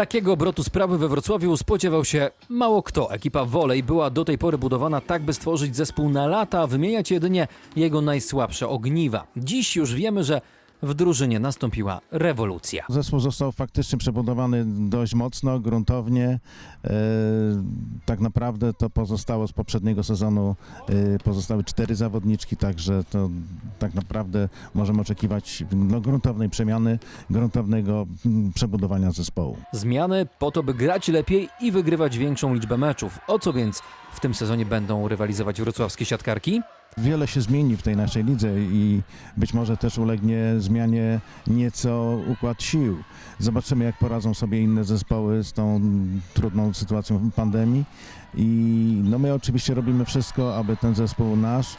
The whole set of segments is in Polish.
Takiego obrotu sprawy we Wrocławiu spodziewał się mało kto. Ekipa Wolej była do tej pory budowana tak, by stworzyć zespół na lata, wymieniać jedynie jego najsłabsze ogniwa. Dziś już wiemy, że w drużynie nastąpiła rewolucja. Zespół został faktycznie przebudowany dość mocno, gruntownie. E, tak naprawdę to pozostało z poprzedniego sezonu, e, pozostały cztery zawodniczki, także to tak naprawdę możemy oczekiwać no, gruntownej przemiany, gruntownego mm, przebudowania zespołu. Zmiany po to, by grać lepiej i wygrywać większą liczbę meczów. O co więc w tym sezonie będą rywalizować wrocławskie siatkarki? Wiele się zmieni w tej naszej lidze i być może też ulegnie zmianie nieco układ sił. Zobaczymy, jak poradzą sobie inne zespoły z tą trudną sytuacją pandemii. I no my oczywiście robimy wszystko, aby ten zespół nasz, y,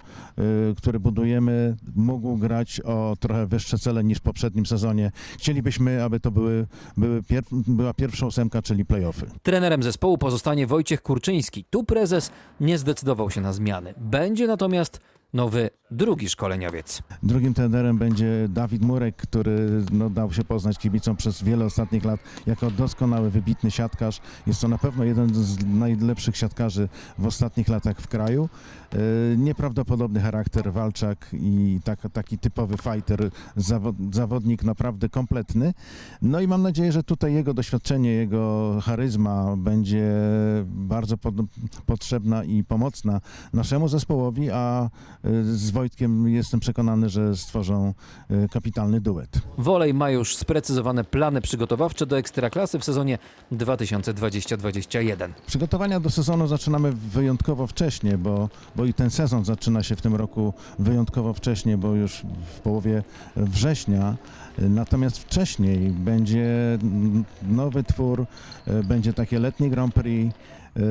który budujemy, mógł grać o trochę wyższe cele niż w poprzednim sezonie. Chcielibyśmy, aby to były, były była pierwsza ósemka, czyli playoffy. Trenerem zespołu pozostanie Wojciech Kurczyński. Tu prezes nie zdecydował się na zmiany. Będzie natomiast nowy drugi szkoleniowiec. Drugim trenerem będzie Dawid Murek, który no, dał się poznać kibicom przez wiele ostatnich lat jako doskonały, wybitny siatkarz. Jest to na pewno jeden z najlepszych siatkarzy w ostatnich latach w kraju. E, nieprawdopodobny charakter, walczak i tak, taki typowy fighter, zawod, zawodnik naprawdę kompletny. No i mam nadzieję, że tutaj jego doświadczenie, jego charyzma będzie bardzo pod, potrzebna i pomocna naszemu zespołowi, a z Wojtkiem jestem przekonany, że stworzą e, kapitalny duet. Wolej ma już sprecyzowane plany przygotowawcze do Ekstraklasy w sezonie 2020-2021. Przygotowania do sezonu zaczynamy wyjątkowo wcześnie, bo, bo i ten sezon zaczyna się w tym roku wyjątkowo wcześnie, bo już w połowie września. Natomiast wcześniej będzie nowy twór, e, będzie takie letnie Grand Prix. E,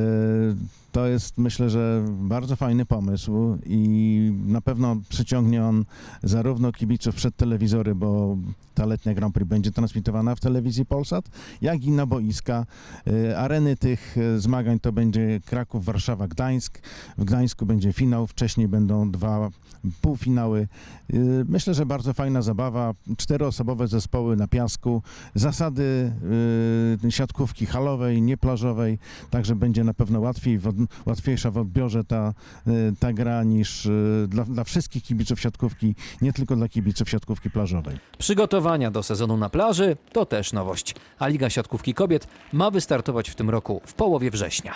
To jest myślę, że bardzo fajny pomysł i na pewno przyciągnie on zarówno kibiców przed telewizory, bo ta letnia Grand Prix będzie transmitowana w telewizji Polsat, jak i na boiska. E, Areny tych e, zmagań to będzie Kraków, Warszawa, Gdańsk. W Gdańsku będzie finał, wcześniej będą dwa półfinały. Myślę, że bardzo fajna zabawa. Czteroosobowe zespoły na piasku. Zasady siatkówki halowej, nieplażowej, także będzie na pewno łatwiej, w łatwiejsza w odbiorze ta, e, ta gra niż e, dla, dla wszystkich kibiców siatkówki, nie tylko dla kibiców siatkówki plażowej. Przygotowania do sezonu na plaży to też nowość, a Liga Siatkówki Kobiet ma wystartować w tym roku w połowie września.